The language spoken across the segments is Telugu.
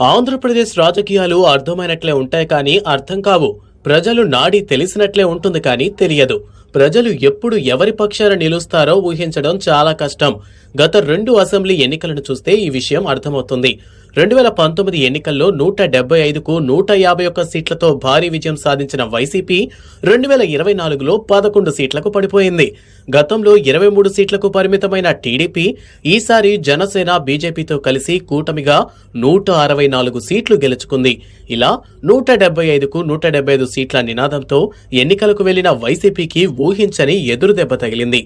ఆంధ్రప్రదేశ్ రాజకీయాలు అర్థమైనట్లే ఉంటాయి కానీ అర్థం కావు. ప్రజలు నాడి తెలిసినట్లే ఉంటుంది కానీ తెలియదు. ప్రజలు ఎప్పుడు ఎవరి పక్షాన నిలుస్తారో ఊహించడం చాలా కష్టం. గత రెండు అసెంబ్లీ ఎన్నికలను చూస్తే ఈ విషయం అర్థమవుతుంది. రెండు వేల పంతొమ్మిది ఎన్నికల్లో నూట డెబ్బై ఐదుకు నూట యాభై ఒక్క సీట్లతో భారీ విజయం సాధించిన వైసీపీ రెండు వేల ఇరవై నాలుగులో పదకొండు సీట్లకు పడిపోయింది. గతంలో ఇరవై మూడు సీట్లకు పరిమితమైన టీడీపీ ఈసారి జనసేన బీజేపీతో కలిసి కూటమిగా నూట అరవై నాలుగు సీట్లు గెలుచుకుంది. ఇలా నూట డెబ్బై ఐదుకు నూట డెబ్బై ఐదు సీట్ల నినాదంతో ఎన్నికలకు వెళ్ళిన వైసీపీకి ఊహించని ఎదురుదెబ్బ తగిలింది.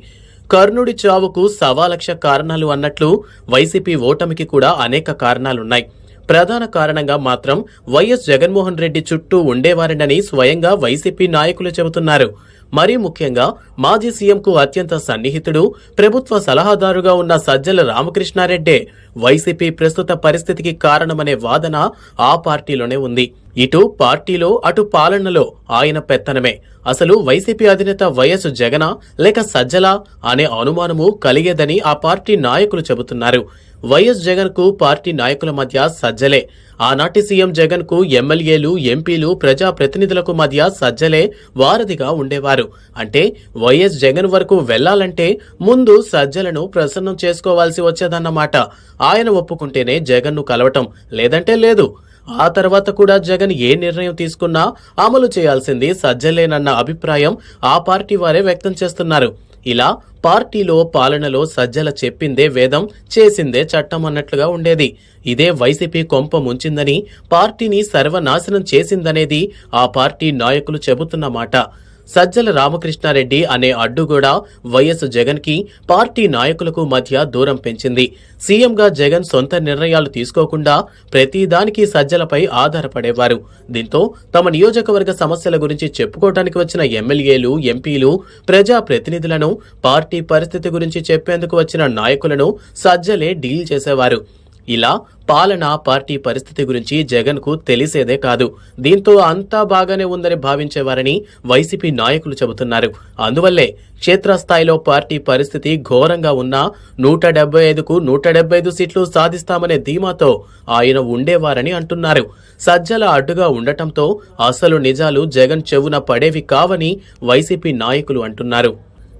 కర్ణుడి చావుకు సవాలక్ష కారణాలు అన్నట్లు వైసీపీ ఓటమికి కూడా అనేక కారణాలున్నాయి. ప్రధాన కారణంగా మాత్రం వైఎస్ జగన్మోహన్ రెడ్డి చుట్టూ ఉండేవారనని స్వయంగా వైసీపీ నాయకులు చెబుతున్నారు. మరీ ముఖ్యంగా మాజీ సీఎంకు అత్యంత సన్నిహితుడు ప్రభుత్వ సలహాదారుగా ఉన్న సజ్జల రామకృష్ణారెడ్డే. వైసీపీ ప్రస్తుత పరిస్థితికి కారణమనే వాదన ఆ పార్టీలోనే ఉంది. ఇటు పార్టీలో అటు పాలనలో ఆయన పెత్తనమే. అసలు వైసీపీ అధినేత వైఎస్ జగన లేక సజ్జల అనే అనుమానము కలిగేదని ఆ పార్టీ నాయకులు చెబుతున్నారు. వైఎస్ జగన్కు పార్టీ నాయకుల మధ్య సజ్జలే. ఆనాటి సీఎం జగన్కు ఎమ్మెల్యేలు ఎంపీలు ప్రజా ప్రతినిధులకు మధ్య సజ్జలే వారధిగా ఉండేవారు. అంటే వైఎస్ జగన్ వరకు వెళ్ళాలంటే ముందు సజ్జలను ప్రసన్నం చేసుకోవాల్సి వచ్చేదన్నమాట. ఆయన ఒప్పుకుంటేనే జగన్ను కలవటం. లేదంటే లేదు. ఆ తర్వాత కూడా జగన్ ఏ నిర్ణయం తీసుకున్నా అమలు చేయాల్సింది సజ్జలేనన్న అభిప్రాయం ఆ పార్టీ వారే వ్యక్తం చేస్తున్నారు. ఇలా పార్టీలో పాలనలో సజ్జల చెప్పిందే వేదం చేసిందే చట్టం అన్నట్లుగా ఉండేది. ఇదే వైసీపీ కొంప ముంచిందని పార్టీని సర్వనాశనం చేసిందనేది ఆ పార్టీ నాయకులు చెబుతున్న మాట. సజ్జల రామకృష్ణారెడ్డి అనే అడ్డుగోడ వైఎస్ జగన్కి పార్టీ నాయకులకు మధ్య దూరం పెంచింది. సీఎంగా జగన్ సొంత నిర్ణయాలు తీసుకోకుండా ప్రతిదానికి సజ్జలపై ఆధారపడేవారు. దీంతో తమ నియోజకవర్గ సమస్యల గురించి చెప్పుకోవడానికి వచ్చిన ఎమ్మెల్యేలు ఎంపీలు ప్రజా ప్రతినిధులను పార్టీ పరిస్థితి గురించి చెప్పేందుకు వచ్చిన నాయకులను సజ్జలే డీల్ చేసేవారు. ఇలా పాలన పార్టీ పరిస్థితి గురించి జగన్కు తెలిసేదే కాదు. దీంతో అంతా బాగానే ఉందని భావించేవారని వైసీపీ నాయకులు చెబుతున్నారు. అందువల్లే క్షేత్రస్థాయిలో పార్టీ పరిస్థితి ఘోరంగా ఉన్నా నూట డెబ్బై ఐదుకు నూట డెబ్బై ఐదు సీట్లు సాధిస్తామనే ధీమాతో ఆయన ఉండేవారని అంటున్నారు. సజ్జల అడ్డుగా ఉండటంతో అసలు నిజాలు జగన్ చెవున పడేవి కావని వైసీపీ నాయకులు అంటున్నారు.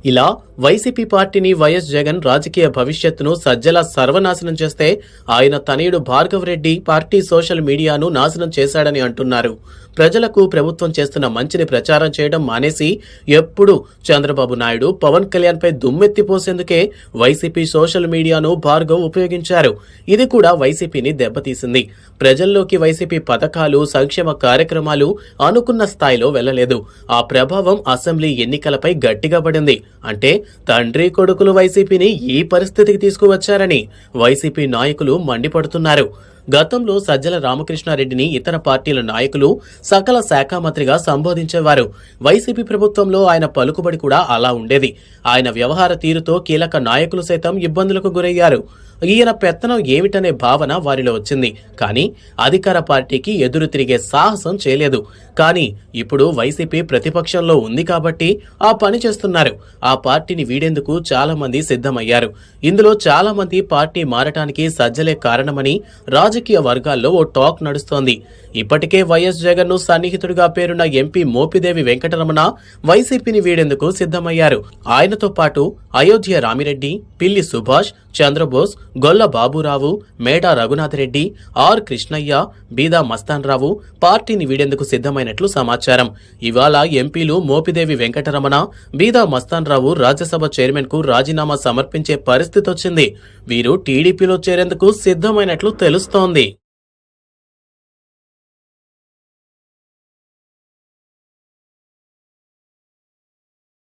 ఇలా వైసీపీ పార్టీని వైఎస్ జగన్ రాజకీయ భవిష్యత్తును సజ్జల సర్వనాశనం చేస్తే ఆయన తనయుడు భార్గవ్ రెడ్డి పార్టీ సోషల్ మీడియాను నాశనం చేశాడని అంటున్నారు. ప్రజలకు ప్రభుత్వం చేస్తున్న మంచిని ప్రచారం చేయడం మానేసి ఎప్పుడు చంద్రబాబు నాయుడు పవన్ కళ్యాణ్పై దుమ్మెత్తిపోసేందుకే వైసీపీ సోషల్ మీడియాను భార్గవ్ ఉపయోగించారు. ఇది కూడా వైసీపీని దెబ్బతీసింది. ప్రజల్లోకి వైసీపీ పథకాలు సంక్షేమ కార్యక్రమాలు అనుకున్న స్థాయిలో వెళ్ళలేదు ఆ ప్రభావం అసెంబ్లీ ఎన్నికలపై గట్టిగా పడింది. అంటే తండ్రి కొడుకులు వైసీపీని ఈ పరిస్థితికి తీసుకువచ్చారని వైసీపీ నాయకులు మండిపడుతున్నారు. గతంలో సజ్జల రామకృష్ణారెడ్డిని ఇతర పార్టీల నాయకులు సకల శాఖ మంత్రిగా సంబోధించేవారు. వైసీపీ ప్రభుత్వంలో ఆయన పలుకుబడి కూడా అలా ఉండేది. ఆయన వ్యవహార తీరుతో కీలక నాయకులు సైతం ఇబ్బందులకు గురయ్యారు. ఈయన పెత్తనం ఏమిటనే భావన వారిలో వచ్చింది. కానీ అధికార పార్టీకి ఎదురు తిరిగే సాహసం చేయలేదు. కానీ ఇప్పుడు వైసీపీ ప్రతిపక్షంలో ఉంది కాబట్టి ఆ పని చేస్తున్నారు. ఆ పార్టీని వీడేందుకు చాలా మంది సిద్ధమయ్యారు. ఇందులో చాలా మంది పార్టీ మారటానికి సజ్జలే కారణమని రాజకీయ వర్గాల్లో ఓ టాక్ నడుస్తోంది. ఇప్పటికే వైఎస్ జగన్ను సన్నిహితుడిగా పేరున్న ఎంపీ మోపిదేవి వెంకటరమణ వైసీపీని వీడేందుకు సిద్ధమయ్యారు. ఆయనతో పాటు అయోధ్య రామిరెడ్డి పిల్లి సుభాష్ చంద్రబోస్ గొల్ల బాబురావు మేడా రఘునాథరెడ్డి ఆర్ కృష్ణయ్య బీదా మస్తాన్ రావు పార్టీని వీడేందుకు వ్యక్తమైనట్లు సమాచారం. ఇవాళ ఎంపీలు మోపిదేవి వెంకటరమణ బీదా మస్తాన్రావు రాజ్యసభ చైర్మన్కు రాజీనామా సమర్పించే పరిస్థితి వచ్చింది వీరు టీడీపీలో చేరేందుకు సిద్ధమైనట్లు తెలుస్తోంది.